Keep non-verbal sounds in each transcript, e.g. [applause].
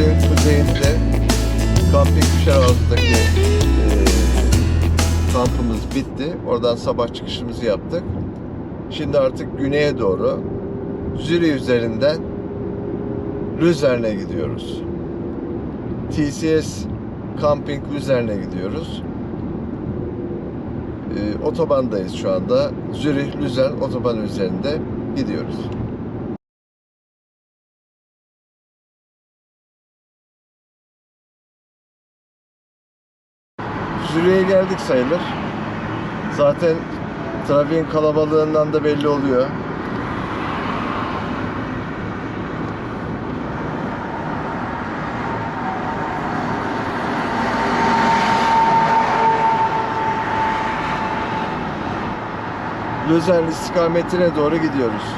Zürih'in kuzeyinde Kamping Kuşadası'ndaki e, kampımız bitti. Oradan sabah çıkışımızı yaptık. Şimdi artık güneye doğru Zürih üzerinden Lüzern'e gidiyoruz. TCS Camping Lüzern'e gidiyoruz. E, otobandayız şu anda. Zürih Lüzern otoban üzerinde gidiyoruz. Geldik sayılır. Zaten trafiğin kalabalığından da belli oluyor. Lüzern istikametine doğru gidiyoruz.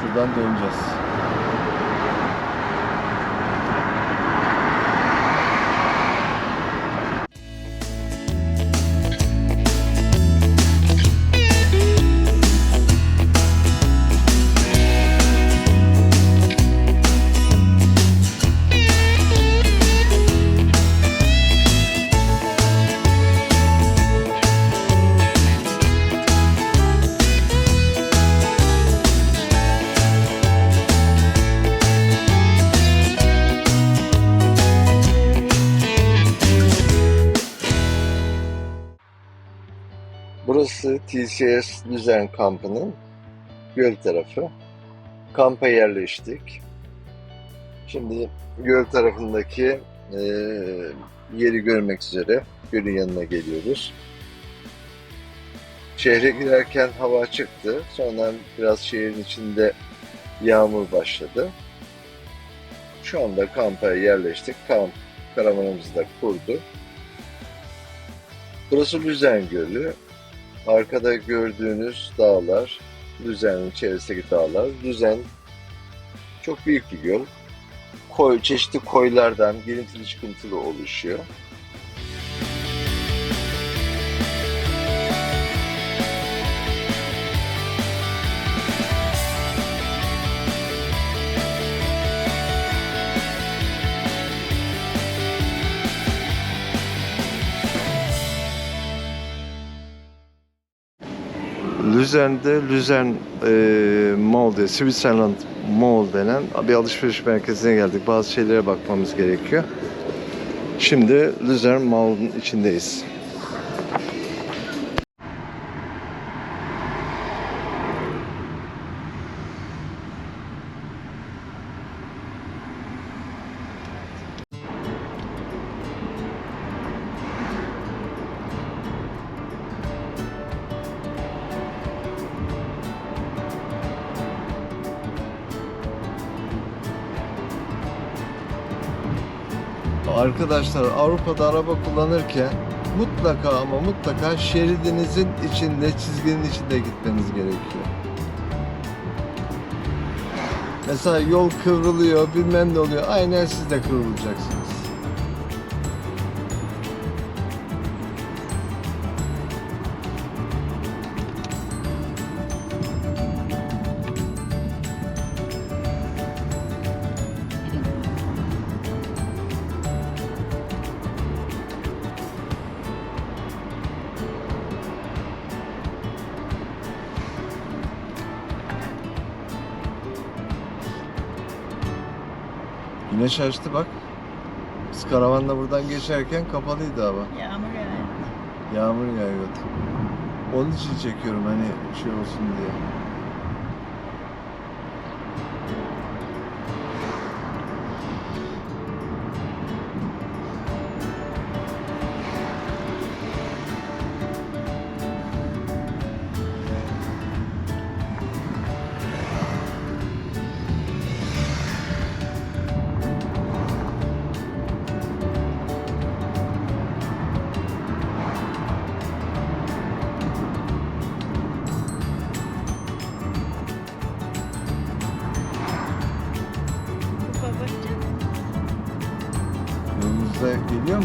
Şuradan döneceğiz. Burası TCS Lüzern kampının göl tarafı. Kampa yerleştik. Şimdi göl tarafındaki eee, yeri görmek üzere gölün yanına geliyoruz. Şehre girerken hava çıktı. Sonra biraz şehrin içinde yağmur başladı. Şu anda kampa yerleştik. Kamp karavanımızı da kurdu. Burası Lüzern Gölü. Arkada gördüğünüz dağlar, Lüzen'in çevresindeki dağlar. Lüzen çok büyük bir göl. Koy, çeşitli koylardan girintili çıkıntılı oluşuyor. Lüzern'de Lüzern e, Mall diye, Switzerland Mall denen bir alışveriş merkezine geldik. Bazı şeylere bakmamız gerekiyor. Şimdi Lüzern Mall'ın içindeyiz. Arkadaşlar Avrupa'da araba kullanırken mutlaka ama mutlaka şeridinizin içinde, çizginin içinde gitmeniz gerekiyor. Mesela yol kıvrılıyor, bilmem ne oluyor. Aynen siz de kıvrılacaksınız. Güneş açtı bak. Biz karavanla buradan geçerken kapalıydı hava. Yağmur yağıyor. Yağmur yağıyordu. Onun için çekiyorum hani şey olsun diye.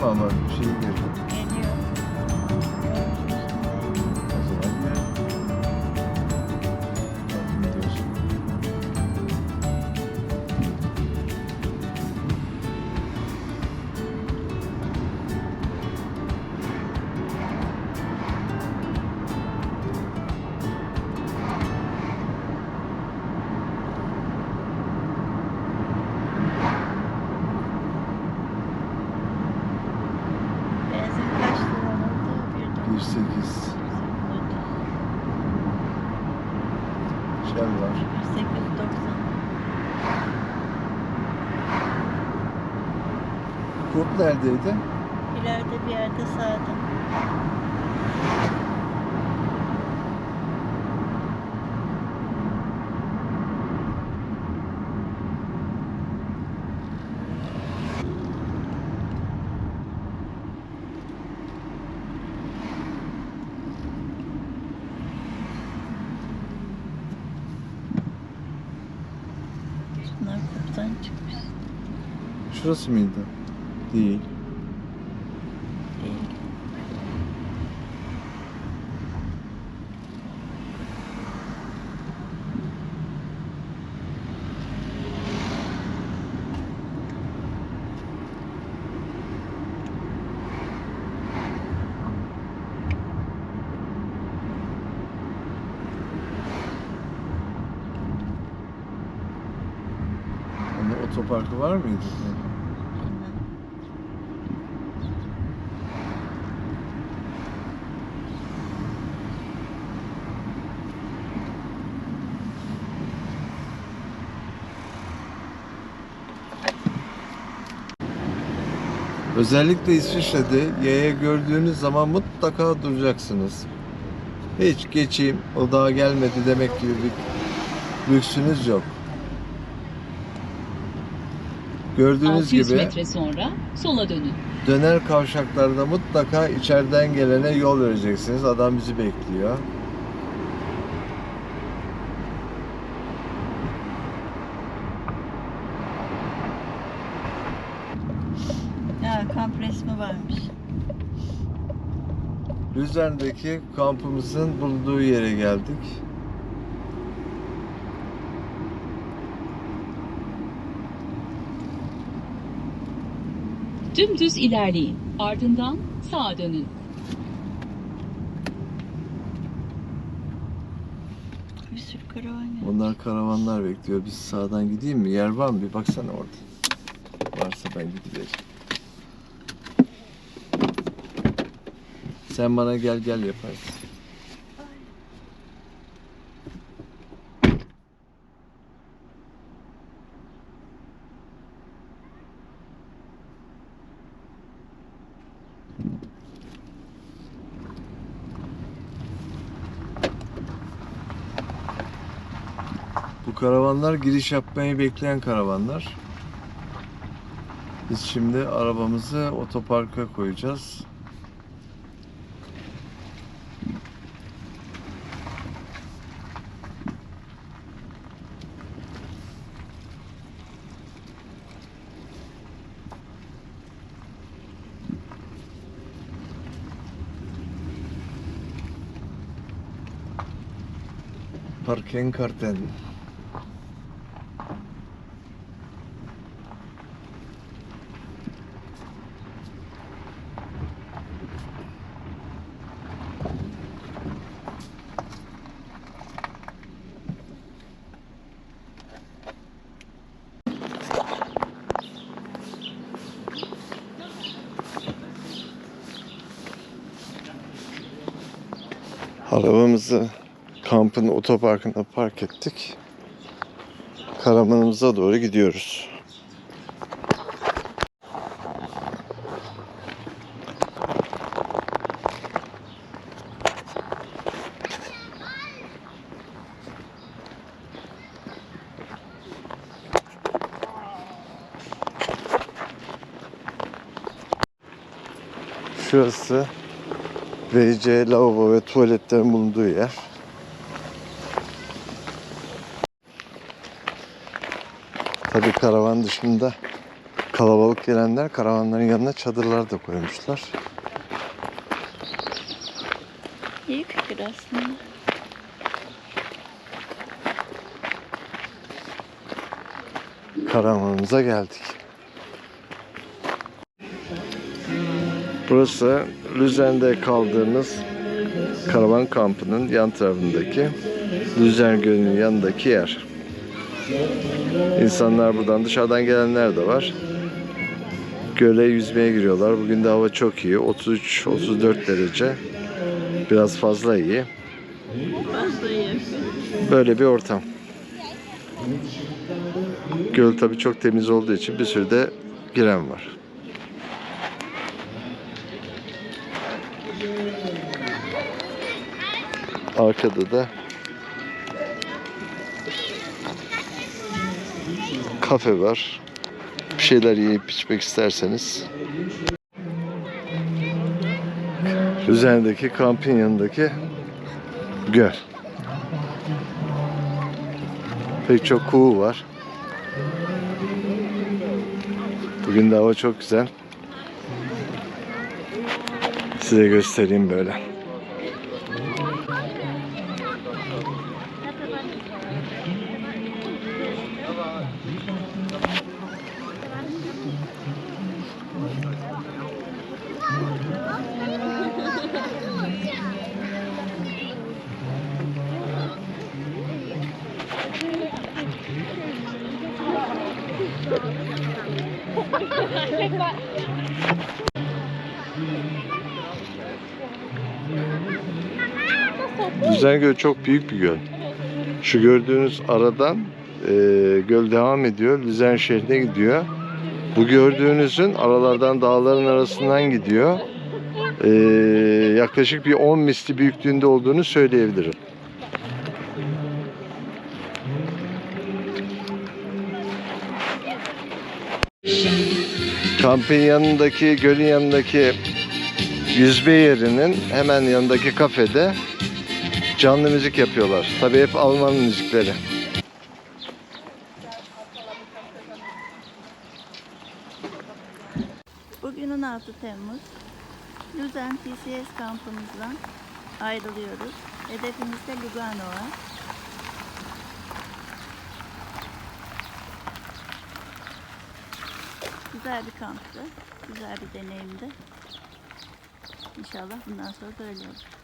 Ama şey Kurt neredeydi? İleride bir yerde sağda. Thank you. 추셨습니다. 네. Otoparkı var mıydı? Özellikle İsviçre'de yaya gördüğünüz zaman mutlaka duracaksınız. Hiç geçeyim, o daha gelmedi demek gibi bir lüksünüz yok. Gördüğünüz 600 gibi metre sonra sola dönün. döner kavşaklarda mutlaka içeriden gelene yol vereceksiniz. Adam bizi bekliyor. Kamp resmi varmış. Lüzern'deki kampımızın bulunduğu yere geldik. Dümdüz ilerleyin. Ardından sağa dönün. Bir sürü karavan gelmiş. Onlar karavanlar bekliyor. Biz sağdan gideyim mi? Yer var mı? Bir baksana orada. Varsa ben gidivereyim. Sen bana gel gel yaparsın. Bu karavanlar giriş yapmayı bekleyen karavanlar. Biz şimdi arabamızı otoparka koyacağız. Parkengkarten. Arabamızı kampın otoparkına park ettik. Karavanımıza doğru gidiyoruz. Şurası VC lavabo ve tuvaletlerin bulunduğu yer. Tabii karavan dışında kalabalık gelenler karavanların yanına çadırlar da koymuşlar. İyi fikir aslında. Karavanımıza geldik. Burası Lüzen'de kaldığımız karavan kampının yan tarafındaki Lüzen Gölü'nün yanındaki yer. İnsanlar buradan dışarıdan gelenler de var. Göle yüzmeye giriyorlar. Bugün de hava çok iyi. 33-34 derece. Biraz fazla iyi. Böyle bir ortam. Göl tabii çok temiz olduğu için bir sürü de giren var. Arkada da kafe var. Bir şeyler yiyip içmek isterseniz. Üzerindeki kampın yanındaki göl. Pek çok kuğu var. Bugün de hava çok güzel. Size göstereyim böyle. [laughs] Düzengöl çok büyük bir göl. Şu gördüğünüz aradan e, göl devam ediyor. Lüzen şehrine gidiyor. Bu gördüğünüzün aralardan dağların arasından gidiyor. E, yaklaşık bir 10 misli büyüklüğünde olduğunu söyleyebilirim. Kampın yanındaki, gölün yanındaki yüzme yerinin hemen yanındaki kafede canlı müzik yapıyorlar. Tabii hep Alman müzikleri. Bugün 16 Temmuz. Luzern TCS kampımızdan ayrılıyoruz. Hedefimiz de Lugano'a. Güzel bir kamptı. Güzel bir deneyimdi. İnşallah bundan sonra da öyle olur.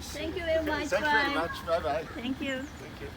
Thank you very much. Thank you very much. Bye bye. Thank you. Thank you.